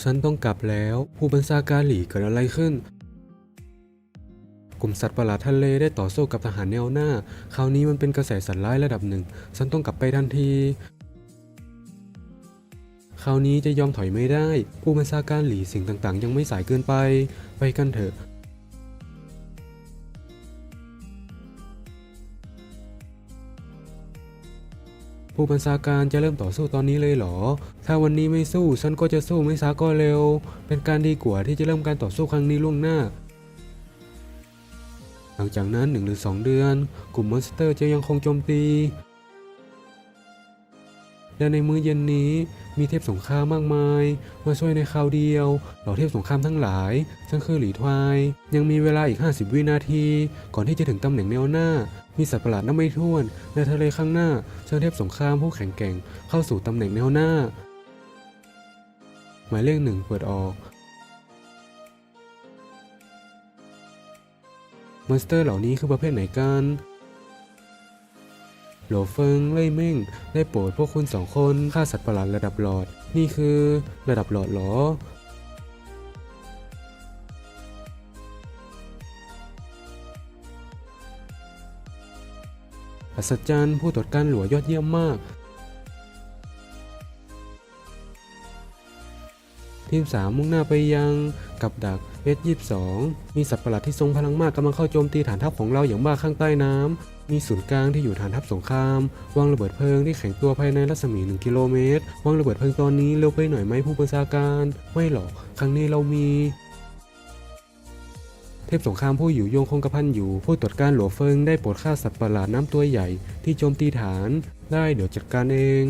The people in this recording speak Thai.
ฉันต้องกลับแล้ว ผู้บัญชาการหลีเกิดอะไรขึ้น กลุ่มสัตว์ประหลาดทะเลได้ต่อสู้กับทหารแนวหน้า คราวนี้มันเป็นกระแสสัตว์ร้ายระดับหนึ่ง ฉันต้องกลับไปทันที คราวนี้จะยอมถอยไม่ได้ ผู้บัญชาการหลีสิ่งต่างๆ ยังไม่สายเกินไป ไปกันเถอะ ผู้บัญชาการจะเริ่มต่อสู้ตอนนี้เลยเหรอ ถ้าวันนี้ไม่สู้ฉันก็จะสู้ไม่ช้าก็เร็ว เป็นการดีกว่าที่จะเริ่มการต่อสู้ครั้งนี้ล่วงหน้า หลังจากนั้นหนึ่งหรือสองเดือน กลุ่มมอนสเตอร์จะยังคงโจมตี และในมื้อเย็นนี้ มีเทพสงครามมากมาย มาช่วยในคราวเดียวเหล่าเทพสงครามทั้งหลายฉันคือหลีทวาย ยังมีเวลาอีก 50 วินาที ก่อนที่จะถึงตำแหน่งแนวหน้า มีสัตว์ประหลาดนับไม่ถ้วน ในทะเลข้างหน้าเชิญเทพสงครามผู้แข็งแกร่งเข้าสู่ตำแหน่งแนวหน้า หมายเลขหนึ่งเปิดออกมอนสเตอร์เหล่านี้คือประเภทไหนกัน โหลเฟิงเล่ยเม่ง ได้โปรดพวกคุณสองคนฆ่าสัตว์ประหลาดระดับหลอด นี่คือระดับหลอดเหรออัศจรรย์ผู้ตรวจการหลัวยอดเยี่ยมมากทีม3มุ่งหน้าไปยังกับดัก S22 มีสัตว์ประหลาดที่ทรงพลังมากกำลังเข้าโจมตีฐานทัพของเราอย่างบ้าข้างใต้น้ำมีศูนย์กลางที่อยู่ฐานทัพสงคราม วางระเบิดเพลิงที่แข็งตัวภายในรัศมี 1 กิโลเมตร วางระเบิดเพลิงตอนนี้เร็วไปหน่อยไหมผู้บัญชาการ ไม่หรอก ครั้งนี้เรามี เทพสงครามผู้อยู่โยงคงกระพันอยู่ ผู้ตรวจการหลัวเฟิงได้โปรดฆ่าสัตว์ประหลาดน้ำตัวใหญ่ที่โจมตีฐาน ได้เดี๋ยวจัดการเอง